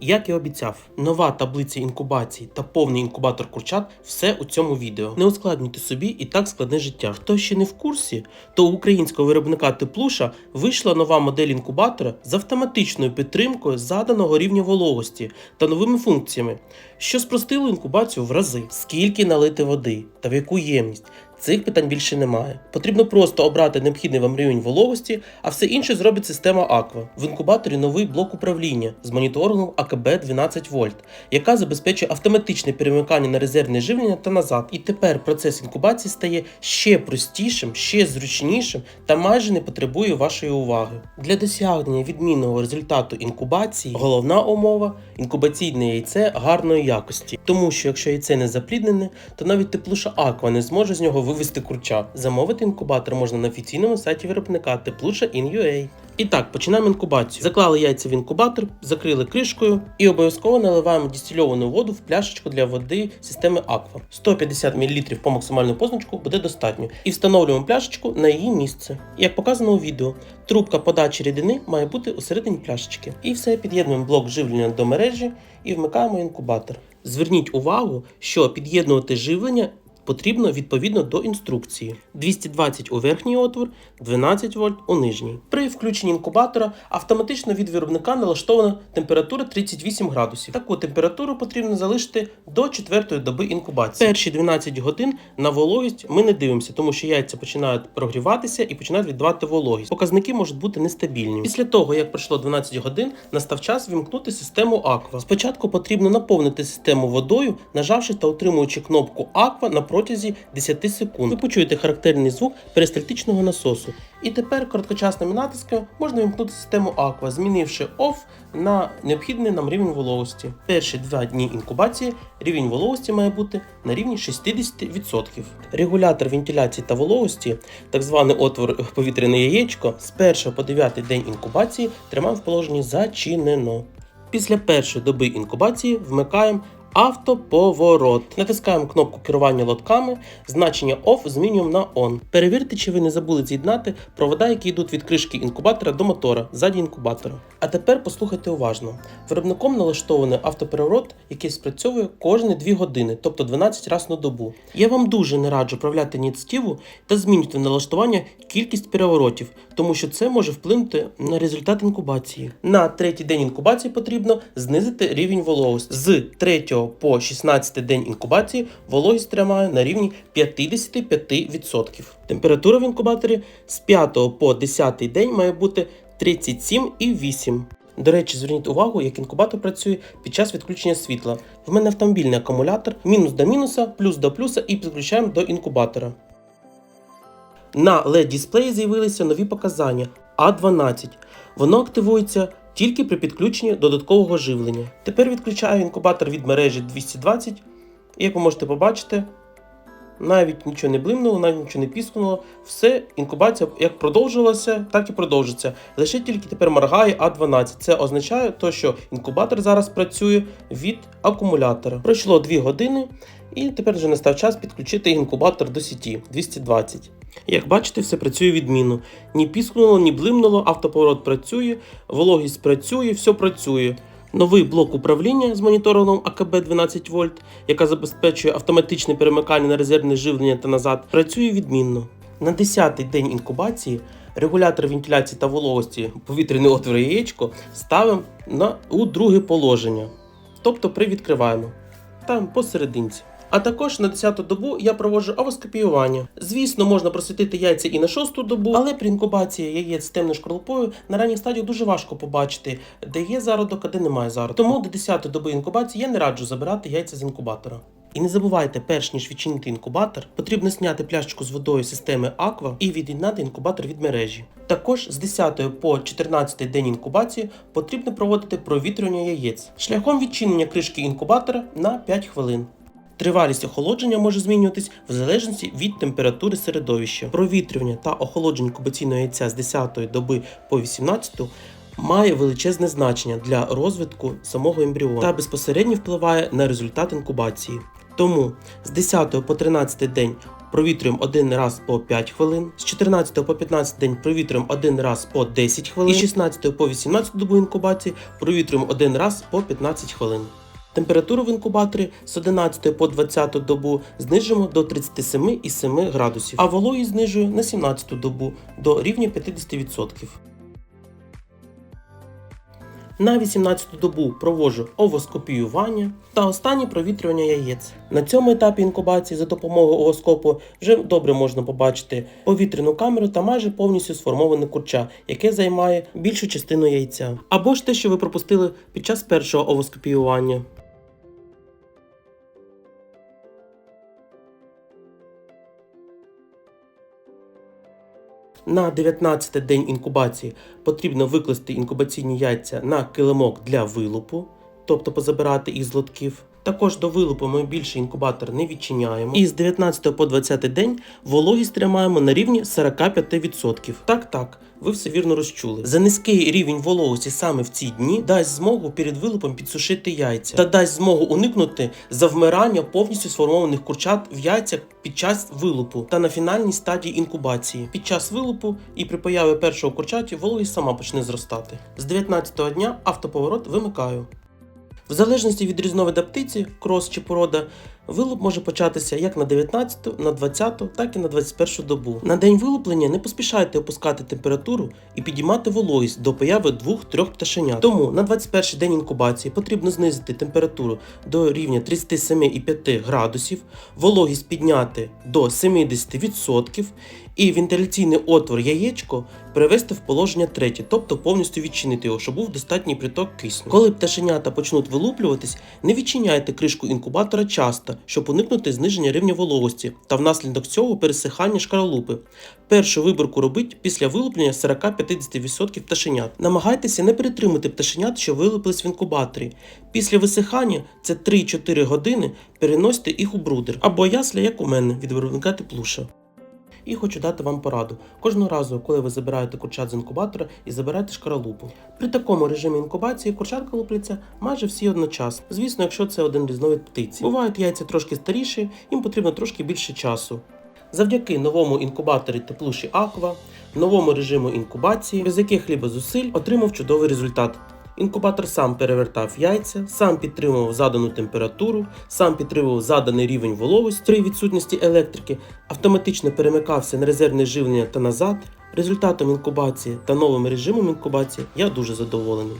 Як і обіцяв, нова таблиця інкубації та повний інкубатор курчат все у цьому відео. Не ускладнюйте собі і так складне життя. Хто ще не в курсі, то у українського виробника Теплуша вийшла нова модель інкубатора з автоматичною підтримкою заданого рівня вологості та новими функціями, що спростило інкубацію в рази. Скільки налити води та в яку ємність. Цих питань більше немає. Потрібно просто обрати необхідний вам рівень вологості, а все інше зробить система Aqua. В інкубаторі новий блок управління з моніторингом АКБ 12 вольт, яка забезпечує автоматичне перемикання на резервне живлення та назад. І тепер процес інкубації стає ще простішим, ще зручнішим та майже не потребує вашої уваги. Для досягнення відмінного результату інкубації головна умова інкубаційне яйце гарної якості. Тому що якщо яйце не запліднене, то навіть теплуша Aqua не зможе з нього вивести курча. Замовити інкубатор можна на офіційному сайті виробника Теплуша In.ua. І так, починаємо інкубацію. Заклали яйця в інкубатор, закрили кришкою і обов'язково наливаємо дистильовану воду в пляшечку для води системи Aqua. 150 мл по максимальному позначку буде достатньо. І встановлюємо пляшечку на її місце. Як показано у відео, трубка подачі рідини має бути у середині пляшечки. І все, під'єднуємо блок живлення до мережі і вмикаємо інкубатор. Зверніть увагу, що під'єднувати живлення потрібно відповідно до інструкції. 220 у верхній отвор, 12 вольт у нижній. При включенні інкубатора автоматично від виробника налаштована температура 38 градусів. Таку температуру потрібно залишити до четвертої доби інкубації. Перші 12 годин на вологість ми не дивимося, тому що яйця починають прогріватися і починають віддавати вологість. Показники можуть бути нестабільні. Після того, як пройшло 12 годин, настав час вімкнути систему Aqua. Спочатку потрібно наповнити систему водою, нажавши та утримуючи кнопку Aqua на протязі 10 секунд. Ви почуєте характерний звук перистальтичного насосу. І тепер короткочасними натисками можна вимкнути систему Aqua, змінивши OFF на необхідний нам рівень вологості. Перші два дні інкубації рівень вологості має бути на рівні 60%. Регулятор вентиляції та вологості, так званий отвор повітряне яєчко, з 1 по 9 день інкубації тримаємо в положенні зачинено. Після першої доби інкубації вмикаємо автоповорот. Натискаємо кнопку керування лотками, значення OFF змінюємо на ON. Перевірте, чи ви не забули з'єднати провода, які йдуть від кришки інкубатора до мотора ззаді інкубатора. А тепер послухайте уважно. Виробником налаштований автопереворот, який спрацьовує кожні 2 години, тобто 12 разів на добу. Я вам дуже не раджу управляти ініціативу та змінювати налаштування кількість переворотів, тому що це може вплинути на результат інкубації. На третій день інкубації потрібно знизити рівень вологості. З 3 по 16 день інкубації вологість тримає на рівні 55%. Температура в інкубаторі з 5 по 10 день має бути 37,8. До речі, зверніть увагу, як інкубатор працює під час відключення світла. В мене автомобільний акумулятор, мінус до мінуса, плюс до плюса і підключаємо до інкубатора. На LED-дисплеї з'явилися нові показання А12. Воно активується тільки при підключенні додаткового живлення. Тепер відключаю інкубатор від мережі 220, і як ви можете побачити, навіть нічого не блимнуло, навіть нічого не піскнуло. Все, інкубація як продовжувалася, так і продовжиться. Лише тільки тепер моргає А12. Це означає, то, що інкубатор зараз працює від акумулятора. Пройшло 2 години, і тепер вже настав час підключити інкубатор до сіті 220. Як бачите, все працює відмінно. Ні піскнуло, ні блимнуло, автоповорот працює, вологість працює, все працює. Новий блок управління з моніторингом АКБ 12 вольт, яка забезпечує автоматичне перемикання на резервне живлення та назад, працює відмінно. На 10-й день інкубації регулятор вентиляції та вологості повітряний отвір яєчко ставимо на у друге положення, тобто привідкриваємо там посерединці. А також на 10-ту добу я проводжу овоскопіювання. Звісно, можна просвітити яйця і на 6-ту добу, але при інкубації яєць з темною шкарлупою на ранній стадії дуже важко побачити, де є зародок, а де немає зародку. Тому до 10-ї доби інкубації я не раджу забирати яйця з інкубатора. І не забувайте, перш ніж відчинити інкубатор, потрібно зняти пляшечку з водою системи Aqua і від'єднати інкубатор від мережі. Також з 10 по 14 день інкубації потрібно проводити провітрювання яєць шляхом відчинення кришки інкубатора на 5 хвилин. Тривалість охолодження може змінюватись в залежності від температури середовища. Провітрювання та охолодження інкубаційного яйця з 10 доби по 18 має величезне значення для розвитку самого ембріону та безпосередньо впливає на результат інкубації. Тому з 10 по 13 день провітрюємо один раз по 5 хвилин, з 14 по 15 день провітрюємо один раз по 10 хвилин, і з 16 по 18 добу інкубації провітрюємо один раз по 15 хвилин. Температуру в інкубаторі з 11 по 20 добу знижуємо до 37,7 градусів, а вологість знижую на 17 добу до рівня 50%. На 18-ту добу проводжу овоскопіювання та останнє провітрювання яєць. На цьому етапі інкубації за допомогою овоскопу вже добре можна побачити повітряну камеру та майже повністю сформоване курча, яке займає більшу частину яйця. Або ж те, що ви пропустили під час першого овоскопіювання. На 19 день інкубації потрібно викласти інкубаційні яйця на килимок для вилупу, тобто позабирати із лотків. Також до вилупу ми більше інкубатор не відчиняємо. І з 19 по 20 день вологість тримаємо на рівні 45%. Так, так, ви все вірно розчули. За низький рівень вологості саме в ці дні дасть змогу перед вилупом підсушити яйця та дасть змогу уникнути завмирання повністю сформованих курчат в яйцях під час вилупу та на фінальній стадії інкубації. Під час вилупу і при появі першого курчаті вологість сама почне зростати. З 19 дня автоповорот вимикаю. В залежності від різновида птиці, крос чи порода, вилуп може початися як на 19, на 20, так і на 21 добу. На день вилуплення не поспішайте опускати температуру і підіймати вологість до появи 2-3 пташенят. Тому на 21 день інкубації потрібно знизити температуру до рівня 37,5 градусів, вологість підняти до 70% і вентиляційний отвор яєчко перевести в положення третє, тобто повністю відчинити його, щоб був достатній приток кисню. Коли пташенята почнуть вилуплюватись, не відчиняйте кришку інкубатора часто, щоб уникнути зниження рівня вологості та внаслідок цього пересихання шкаралупи. Першу виборку робіть після вилуплення 40-50% пташенят. Намагайтеся не перетримати пташенят, що вилупились в інкубаторі. Після висихання це 3-4 години переносьте їх у брудер або ясля, як у мене, від виробника теплуша. І хочу дати вам пораду. Кожного разу, коли ви забираєте курчат з інкубатора і забираєте шкаралупу. При такому режимі інкубації курчатка лупляться майже всі одночасно. Звісно, якщо це один різновид птиці. Бувають яйця трошки старіші, їм потрібно трошки більше часу. Завдяки новому інкубаторі теплуші Аква, новому режиму інкубації, без яких либо зусиль отримав чудовий результат. Інкубатор сам перевертав яйця, сам підтримував задану температуру, сам підтримував заданий рівень вологості при відсутності електрики, автоматично перемикався на резервне живлення та назад. Результатом інкубації та новим режимом інкубації я дуже задоволений.